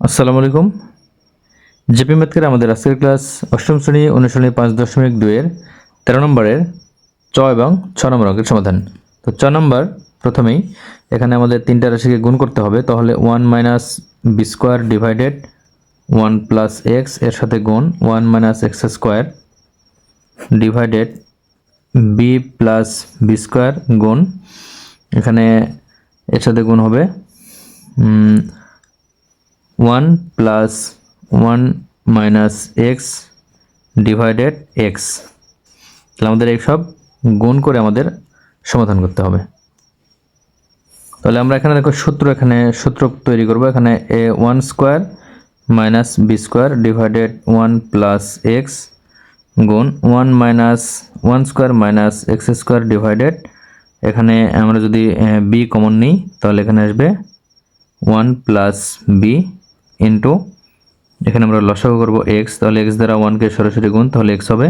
আসসালামু আলাইকুম। জেপি ম্যাথকের আমাদের আজকের ক্লাস অষ্টম শ্রেণি অনুশ্রেণী পাঁচ দশমিক দুইয়ের তেরো নম্বরের চ এবং ছ নম্বর অঙ্কের সমাধান। তো চ নম্বর প্রথমেই এখানে আমাদের তিনটা রাশিকে গুণ করতে হবে, তাহলে one minus B square divided one plus এক্সের সাথে গুণ one minus X square divided B plus B square গুণ এখানে এর সাথে গুণ হবে one plus one minus X divided X তাহলে আমাদের এই সব গুণ করে আমাদের সমাধান করতে হবে। তাহলে আমরা এখানে দেখো সূত্র, এখানে সূত্র তৈরি করব। এখানে A one square minus B square divided one plus X গুণ one minus one square minus X square divided এখানে আমরা যদি বি কমন নিই, তাহলে এখানে আসবে ওয়ান প্লাস বি ইন্টু এখানে আমরা লসাগু করব এক্স তাহলে এক্স দ্বারা ওয়ানকে সরাসরি গুণ, তাহলে এক্স হবে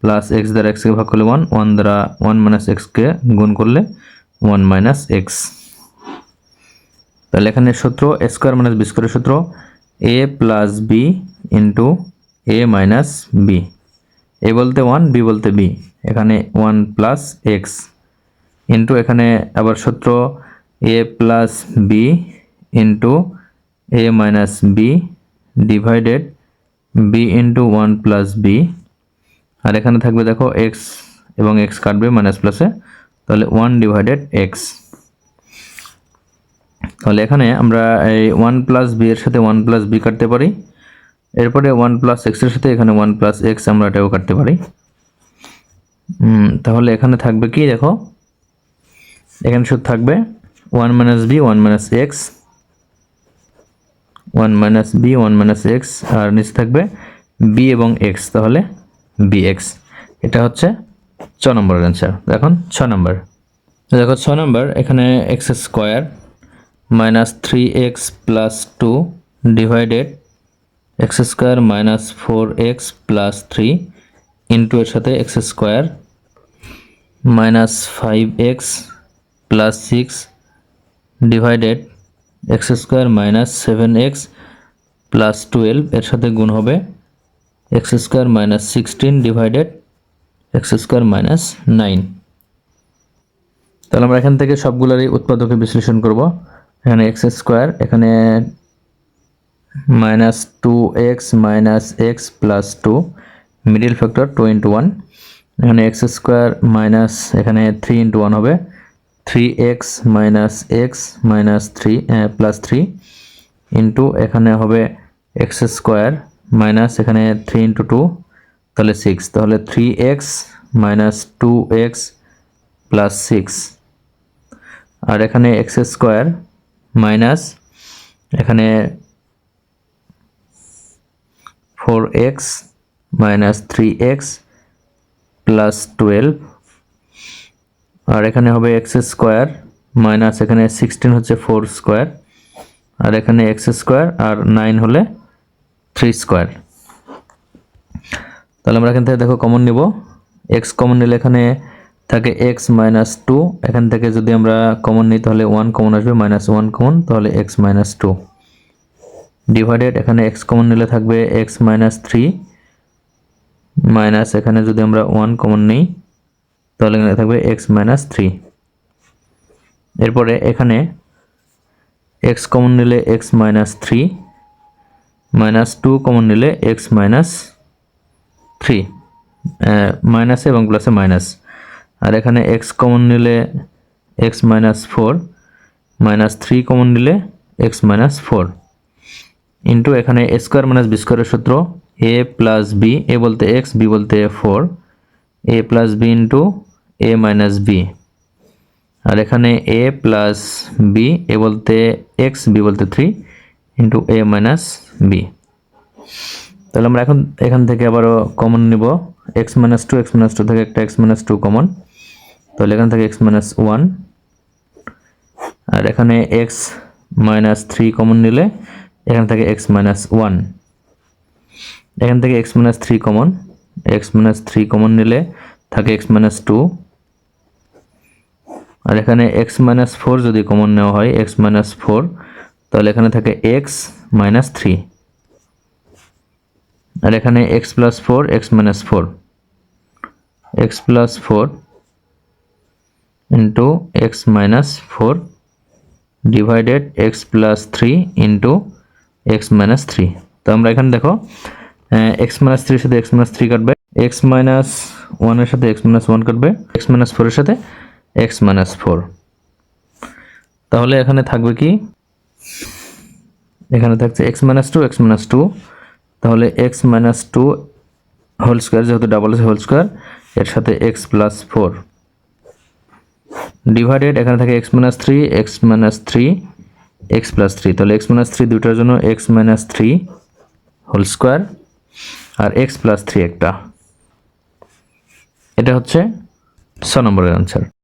প্লাস এক্স দ্বারা এক্সকে ভাগ করলে ওয়ান ওয়ান দ্বারা ওয়ান মাইনাস এক্সকে গুণ করলে ওয়ান মাইনাস এক্স তাহলে এখানে সূত্র এ স্কোয়ার মাইনাস বি স্কোয়ারের সূত্র A plus B into A minus B A বলতে ওয়ান বি বলতে বি এখানে ওয়ান প্লাস এক্স ইন্টু এখানে আবার সূত্র A plus B into A minus B divided B into one plus B আর এখানে থাকবে দেখো এক্স এবং এক্স কাটবে মাইনাস প্লাসে তাহলে ওয়ান ডিভাইডেড এক্স তাহলে এখানে আমরা এই ওয়ান প্লাস বি এর সাথে ওয়ান প্লাস বি কাটতে পারি। এরপরে ওয়ান প্লাস এক্সের সাথে এখানে ওয়ান প্লাস এক্স আমরা এটাও কাটতে পারি। তাহলে এখানে থাকবে কি দেখো? এখানে শুধু থাকবে one minus B one minus X one minus B one minus X আর নিচে থাকবে বি এবং এক্স তাহলে বি এক্স এটা হচ্ছে ছ নম্বরের অ্যান্সার এখন ছ নম্বর। দেখো, ছ নম্বর, এখানে X square minus three X plus two divided X square minus four X plus three into এর সাথে X square minus five X plus six divided X square minus seven X plus twelve এর সাথে গুণ হবে X square minus sixteen divided X square minus nine তাহলে আমরা এখান থেকে সবগুলোরই উৎপাদকে বিশ্লেষণ করব। এখানে এক্স স্কোয়ার এখানে minus two X minus X plus two middle factor two into one এখানে এক্স স্কোয়ার মাইনাস এখানে থ্রি ইন্টু ওয়ান হবে। Three X minus X minus three plus three into এখানে হবে এক্স স্কোয়ার মাইনাস এখানে three into two তাহলে six তাহলে three X minus two X plus six আর এখানে x square minus এখানে four X minus three X plus twelve আর এখানে হবে x square minus এখানে সিক্সটিন হচ্ছে ফোর স্কোয়ার আর এখানে এক্স স্কোয়ার আর নাইন হলে থ্রি স্কোয়ার তাহলে আমরা এখান থেকে দেখো কমন নিব। এক্স কমন নিলে এখানে থাকে এক্স মাইনাস টু এখান থেকে যদি আমরা কমন নিই তাহলে ওয়ান কমন আসবে মাইনাস ওয়ান কমন তাহলে এক্স মাইনাস টু ডিভাইডেড এখানে এক্স কমন নিলে থাকবে এক্স মাইনাস থ্রি মাইনাস এখানে যদি আমরা ওয়ান কমন নিই, তাহলে এখানে থাকবে এক্স মাইনাস থ্রি এরপরে এখানে এক্স কমন নিলে X minus three minus two common নিলে এক্স মাইনাস থ্রি মাইনাসে এবং প্লাসে মাইনাস আর এখানে এক্স কমন নিলে X minus four minus three common নিলে এক্স মাইনাস ফোর ইন্টু এখানে এ স্কোয়ার মাইনাস বি স্কোয়ারের সূত্র এ প্লাস বি এ বলতে এক্স বি বলতে four A plus B into A minus B আর এখানে এ প্লাস বি এ বলতে x B বলতে three into A minus B তাহলে আমরা এখন এখান থেকে আবারও কমন নিব। X minus two X minus two থেকে একটা এক্স মাইনাস টু কমন তাহলে এখান থেকে এক্স মাইনাস ওয়ান আর এখানে এক্স মাইনাস থ্রি কমন নিলে এখান থেকে এক্স মাইনাস ওয়ান এখান থেকে X minus three common X minus three common নিলে থাকে এক্স মাইনাস টু আর এখানে এক্স মাইনাস ফোর যদি কমন নেওয়া হয় এক্স মাইনাস ফোর তাহলে এখানে থাকে এক্স মাইনাস থ্রি আর এখানে X plus four X minus four X plus four into X minus four divided X plus three into X minus three তো আমরা এখানে দেখো এক্স মাইনাস থ্রির সাথে এক্স মাইনাস থ্রি কাটবে এক্স মাইনাস ওয়ানের সাথে এক্স মাইনাস ওয়ান কাটবে এক্স মাইনাস ফোরের সাথে এক্স মাইনাস ফোর তাহলে এখানে থাকবে কি? এখানে থাকছে X minus two X minus two তাহলে X minus two whole square যেহেতু ডাবল আছে হোল স্কোয়ার এর সাথে এক্স প্লাস ফোর ডিভাইডেড এখানে থাকে X minus three X minus three X plus three তাহলে এক্স মাইনাস থ্রি দুটার জন্য X minus three whole square আর এক্স প্লাস থ্রি একটা। এটা হচ্ছে ছ নম্বরের আনসার